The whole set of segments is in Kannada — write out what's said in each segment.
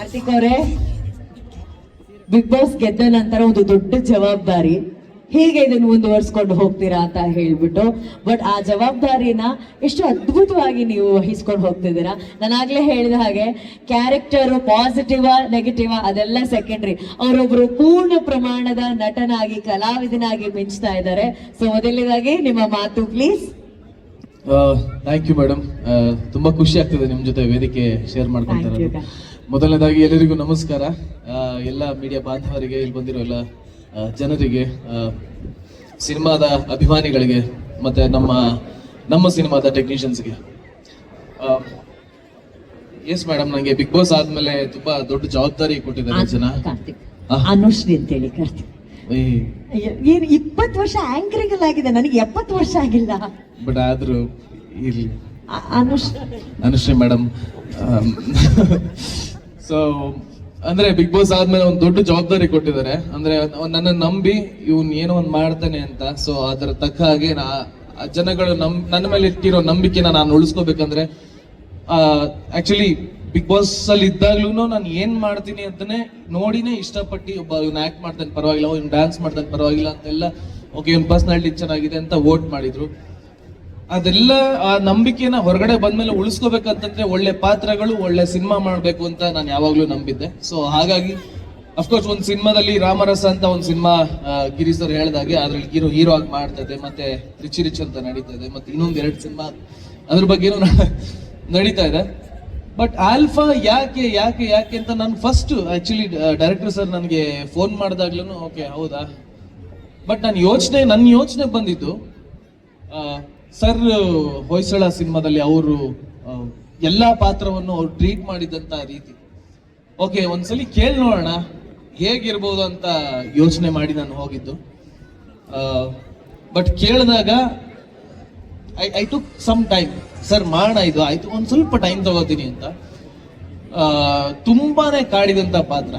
ಕಾರ್ತಿಕ್ ಅವರೇ ಬಿಗ್ ಬಾಸ್ ಗೆದ್ದ ನಂತರ ಒಂದು ದೊಡ್ಡ ಜವಾಬ್ದಾರಿ. ಹೇಗೆ ಇದನ್ನು ಮುಂದುವರ್ಸ್ಕೊಂಡು ಹೋಗ್ತೀರಾ ಅಂತ ಹೇಳ್ಬಿಟ್ಟು ಬಟ್ ಆ ಜವಾಬ್ದಾರಿನ ಎಷ್ಟು ಅದ್ಭುತವಾಗಿ ನೀವು ವಹಿಸ್ಕೊಂಡು ಹೋಗ್ತಿದ್ದೀರಾ. ನಾನಾಗ್ಲೇ ಹೇಳಿದ ಹಾಗೆ ಕ್ಯಾರೆಕ್ಟರ್ ಪಾಸಿಟಿವ್ ನೆಗೆಟಿವ್ ಅದೆಲ್ಲ ಸೆಕೆಂಡ್ರಿ ಅವರೊಬ್ರು ಪೂರ್ಣ ಪ್ರಮಾಣದ ನಟನಾಗಿ ಕಲಾವಿದನಾಗಿ ಮಿಂಚ್ತಾ ಇದ್ದಾರೆ. ಸೊ ಮೊದಲನೇದಾಗಿ ನಿಮ್ಮ ಮಾತು ಪ್ಲೀಸ್ ಥ್ಯಾಂಕ್ ಯು ಮೇಡಮ್ ತುಂಬಾ ಖುಷಿ ಆಗ್ತದೆ ನಿಮ್ ಜೊತೆ ವೇದಿಕೆ ಶೇರ್ ಮಾಡ್ಕೊಂತ. ಮೊದಲನೇದಾಗಿ ಎಲ್ಲರಿಗೂ ನಮಸ್ಕಾರ. ಎಲ್ಲ ಮೀಡಿಯಾ ಬಾಂಧವರಿಗೆ ಇಲ್ಲಿ ಬಂದಿರೋ ಎಲ್ಲ ಜನರಿಗೆ ಸಿನಿಮಾದ ಅಭಿಮಾನಿಗಳಿಗೆ ಮತ್ತೆ ನಮ್ಮ ನಮ್ಮ ಸಿನಿಮಾದ ಟೆಕ್ನಿಷಿಯನ್ಸ್ಗೆ ಎಸ್ ಮೇಡಮ್ ನನಗೆ ಬಿಗ್ ಬಾಸ್ ಆದ್ಮೇಲೆ ತುಂಬಾ ದೊಡ್ಡ ಜವಾಬ್ದಾರಿ ಕೊಟ್ಟಿದ್ದಾರೆ ಜನ. ಕಾರ್ತಿಕ್. ಅನುಶ್ರೀ ಅಂತೇಳಿ ಕಾರ್ತಿಕ್. ಏನು ಇಪ್ಪತ್ತು ವರ್ಷ ಆಂಕರಿಂಗ್ ಆಗಿದೆ ನನಗೆ ಎಪ್ಪತ್ತು ವರ್ಷ ಆಗಿಲ್ಲ. ಬಟ್ ಆದ್ರೂ ಇಲ್ಲಿ ಅನುಶ್ರೀ. ಮೇಡಮ್ ಸೊ ಅಂದ್ರೆ ಬಿಗ್ ಬಾಸ್ ಆದ್ಮೇಲೆ ಒಂದು ದೊಡ್ಡ ಜವಾಬ್ದಾರಿ ಕೊಟ್ಟಿದ್ದಾರೆ. ಅಂದ್ರೆ ನನ್ನ ನಂಬಿ ಇವನ್ ಏನೋ ಒಂದು ಮಾಡ್ತಾನೆ ಅಂತ. ಸೊ ಅದರ ತಕ್ಕ ಹಾಗೆ ನಾ ಜನಗಳು ನಮ್, ನನ್ನ ಮೇಲೆ ಇಟ್ಟಿರೋ ನಂಬಿಕೆನ ನಾನು ಉಳಿಸ್ಕೋಬೇಕಂದ್ರೆ ಆಕ್ಚುಲಿ ಬಿಗ್ ಬಾಸ್ ಅಲ್ಲಿ ಇದ್ದಾಗ್ಲೂ ನಾನು ಏನ್ ಮಾಡ್ತೀನಿ ಅಂತಾನೆ ನೋಡಿನೇ ಇಷ್ಟಪಟ್ಟು ಒಬ್ಬ ಇವ್ನ ಆಕ್ಟ್ ಮಾಡ್ತಾನೆ, ಪರವಾಗಿಲ್ಲ, ಇವ್ನು ಡ್ಯಾನ್ಸ್ ಮಾಡ್ತಾನೆ, ಪರವಾಗಿಲ್ಲ ಅಂತೆಲ್ಲ ಓಕೆ ಇವ್ನ ಪರ್ಸನಾಲಿಟಿ ಚೆನ್ನಾಗಿದೆ ಅಂತ ವೋಟ್ ಮಾಡಿದ್ರು. ಅದೆಲ್ಲ ಆ ನಂಬಿಕೆನ ಹೊರಗಡೆ ಬಂದ್ಮೇಲೆ ಉಳಿಸ್ಕೋಬೇಕಂತಂದ್ರೆ ಒಳ್ಳೆ ಪಾತ್ರಗಳು, ಒಳ್ಳೆ ಸಿನಿಮಾ ಮಾಡಬೇಕು ಅಂತ ನಾನು ಯಾವಾಗ್ಲೂ ನಂಬಿದ್ದೆ. ಸೊ ಹಾಗಾಗಿ ಅಫ್ಕೋರ್ಸ್ ಒಂದು ಸಿನಿಮಾದಲ್ಲಿ ರಾಮರಸ ಅಂತ ಒಂದು ಸಿನಿಮಾ ಗಿರಿ ಸರ್ ಹೇಳ್ದಾಗೆ ಅದ್ರಲ್ಲಿ ಹೀರೋ ಹೀರೋ ಆಗಿ ಮಾಡ್ತಾ ಇದೆ ಮತ್ತೆ ರಿಚಿ ರಿಚ್ ಅಂತ ನಡೀತಾ ಇದೆ. ಮತ್ತೆ ಇನ್ನೊಂದು ಎರಡು ಸಿನಿಮಾ ಅದ್ರ ಬಗ್ಗೆನೂ ನಡೀತಾ ಇದೆ. ಬಟ್ ಆಲ್ಫಾ ಯಾಕೆ ಯಾಕೆ ಯಾಕೆ ಅಂತ ನಾನು ಫಸ್ಟ್ ಆಕ್ಚುಲಿ ಡೈರೆಕ್ಟರ್ ಸರ್ ನನಗೆ ಫೋನ್ ಮಾಡಿದಾಗ್ಲೂ ಓಕೆ ಹೌದಾ? ಬಟ್ ನಾನು ಯೋಚನೆ ನನ್ನ ಯೋಚನೆ ಬಂದಿದ್ದು ಸರ್, ಹೊಯ್ಸಳ ಸಿನಿಮಾದಲ್ಲಿ ಅವರು ಎಲ್ಲಾ ಪಾತ್ರವನ್ನು ಅವ್ರು ಟ್ರೀಟ್ ಮಾಡಿದಂತ ರೀತಿ. ಓಕೆ ಒಂದ್ಸಲಿ ಕೇಳಿ ನೋಡೋಣ, ಹೇಗಿರ್ಬೋದು ಅಂತ ಯೋಚನೆ ಮಾಡಿ ನಾನು ಹೋಗಿದ್ದು. ಬಟ್ ಕೇಳಿದಾಗ I I took some time sir ಮಾಡೋಣ ಇದು, ಆಯ್ತು, ಒಂದು ಸ್ವಲ್ಪ ಟೈಮ್ ತಗೋತೀನಿ ಅಂತ. ತುಂಬಾನೇ ಕಾಡಿದಂತ ಪಾತ್ರ.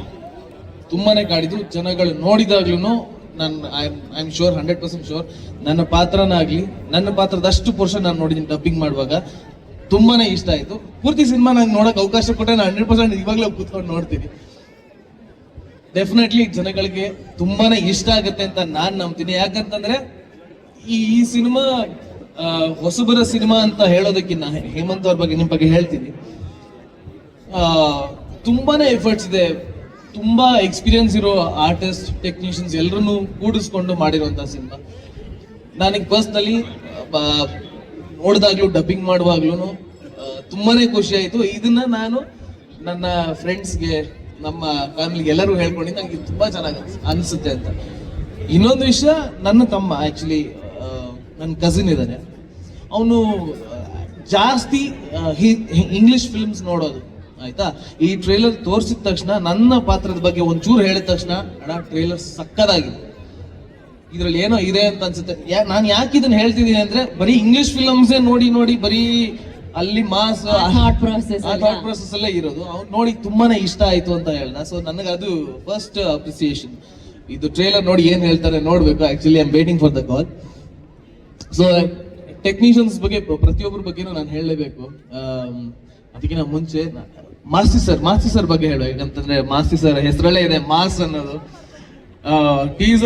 ತುಂಬಾನೇ ಕಾಡಿದ್ರು ಜನಗಳು ನೋಡಿದಾಗ್ಲೂ ನಾನು I am sure hundred percent sure ನನ್ನ ಪಾತ್ರನಾಗ್ಲಿ ನನ್ನ ಪಾತ್ರದಷ್ಟು ಪೋರ್ಷನ್ ನಾನು ನೋಡಿದ್ದೀನಿ ಡಬ್ಬಿಂಗ್ ಮಾಡುವಾಗ. ತುಂಬಾನೇ ಇಷ್ಟ ಆಯ್ತು. ಪೂರ್ತಿ ಸಿನಿಮಾ ನಂಗೆ ನೋಡಕ್ ಅವಕಾಶ ಕೊಟ್ಟರೆ ನಾನು ಹಂಡ್ರೆಡ್ ಪರ್ಸೆಂಟ್ ಇವಾಗಲೇ ಕೂತ್ಕೊಂಡು ನೋಡ್ತೀನಿ. ಡೆಫಿನೆಟ್ಲಿ ಜನಗಳಿಗೆ ತುಂಬಾನೇ ಇಷ್ಟ ಆಗುತ್ತೆ ಅಂತ ನಾನ್ ನಂಬ್ತೀನಿ. ಯಾಕಂತಂದ್ರೆ ಈ ಈ ಸಿನಿಮಾ ಹೊಸಬರ ಸಿನಿಮಾ ಅಂತ ಹೇಳೋದಕ್ಕಿಂತ ಹೇಮಂತ್ ಅವ್ರ ಬಗ್ಗೆ ನಿಮ್ ಬಗ್ಗೆ ಹೇಳ್ತೀನಿ. ಆ, ತುಂಬಾನೇ ಎಫರ್ಟ್ಸ್ ಇದೆ. ತುಂಬಾ ಎಕ್ಸ್ಪೀರಿಯನ್ಸ್ ಇರೋ ಆರ್ಟಿಸ್ಟ್ ಟೆಕ್ನಿಷಿಯನ್ಸ್ ಎಲ್ಲರನ್ನು ಕೂಡಿಸ್ಕೊಂಡು ಮಾಡಿರುವಂತ ಸಿನಿಮಾ. ನನಗೆ ಪರ್ಸ್ನಲಿ ನೋಡಿದಾಗ್ಲೂ ಡಬ್ಬಿಂಗ್ ಮಾಡುವಾಗ್ಲೂ ತುಂಬಾನೇ ಖುಷಿ ಆಯ್ತು. ಇದನ್ನ ನಾನು ನನ್ನ ಫ್ರೆಂಡ್ಸ್ಗೆ ನಮ್ಮ ಫ್ಯಾಮಿಲಿಗೆ ಎಲ್ಲರೂ ಹೇಳ್ಕೊಂಡು ನನಗೆ ತುಂಬಾ ಚೆನ್ನಾಗಿ ಅನಿಸುತ್ತೆ ಅಂತ. ಇನ್ನೊಂದು ವಿಷಯ, ನನ್ನ ತಮ್ಮ ಆಕ್ಚುಲಿ ನನ್ನ ಕಸಿನ್ ಇದ್ದಾನೆ ಅವನು ಜಾಸ್ತಿ ಇಂಗ್ಲಿಷ್ ಫಿಲ್ಮ್ಸ್ ನೋಡೋದು. ಆಯ್ತಾ? ಈ ಟ್ರೇಲರ್ ತೋರಿಸಿದ ತಕ್ಷಣ ನನ್ನ ಪಾತ್ರದ ಬಗ್ಗೆ ಒಂಚೂರು ಹೇಳಿದ ತಕ್ಷಣ ಅಡ ಟ್ರೇಲರ್ ಸಕ್ಕದಾಗಿದೆ. ಇದ್ರಲ್ಲಿ ಏನೋ ಇದೆ ಅಂತ ಅನ್ಸುತ್ತೆ. ನಾನು ಯಾಕೆ ಇದನ್ನ ಹೇಳ್ತಿದ್ದೀನಿ ಅಂದ್ರೆ ಬರೀ ಇಂಗ್ಲಿಷ್ ಫಿಲಮ್ಸೇ ನೋಡಿ ನೋಡಿ ಬರೀ ಅಲ್ಲಿ ಮಾಸ್? ಥಾಟ್ ಪ್ರೊಸೆಸ್ ಅಲ್ಲೇ ಇರೋದು. ಅವ್ನು ನೋಡಿ ತುಂಬಾನೇ ಇಷ್ಟ ಆಯ್ತು ಅಂತ ಹೇಳ ಸೊ ನನಗೆ ಅದು ಫಸ್ಟ್ ಅಪ್ರಿಸಿಯೇಷನ್ ಇದು ಟ್ರೇಲರ್ ನೋಡಿ ಏನ್ ಹೇಳ್ತಾರೆ ನೋಡ್ಬೇಕು. Actually I am waiting for the call so technicians ಬಗ್ಗೆ ಪ್ರ- ಪ್ರತಿಯೊಬ್ಬರ ಬಗ್ಗೆನೂ ನಾನು ಹೇಳಲೇಬೇಕು. ಅದಕ್ಕಿಂತ ಮುಂಚೆ ಮಾಸ್ತಿ ಸರ್ ಮಾಸ್ತಿ ಸರ್ ಬಗ್ಗೆ ಹೇಳುವ ಯಾಕಂತಂದ್ರೆ ಮಾಸ್ತಿ ಸರ್ ಹೆಸರಲ್ಲೇ ಇದೆ ಮಾಸ್ ಅನ್ನೋದು. ಟೀಸರ್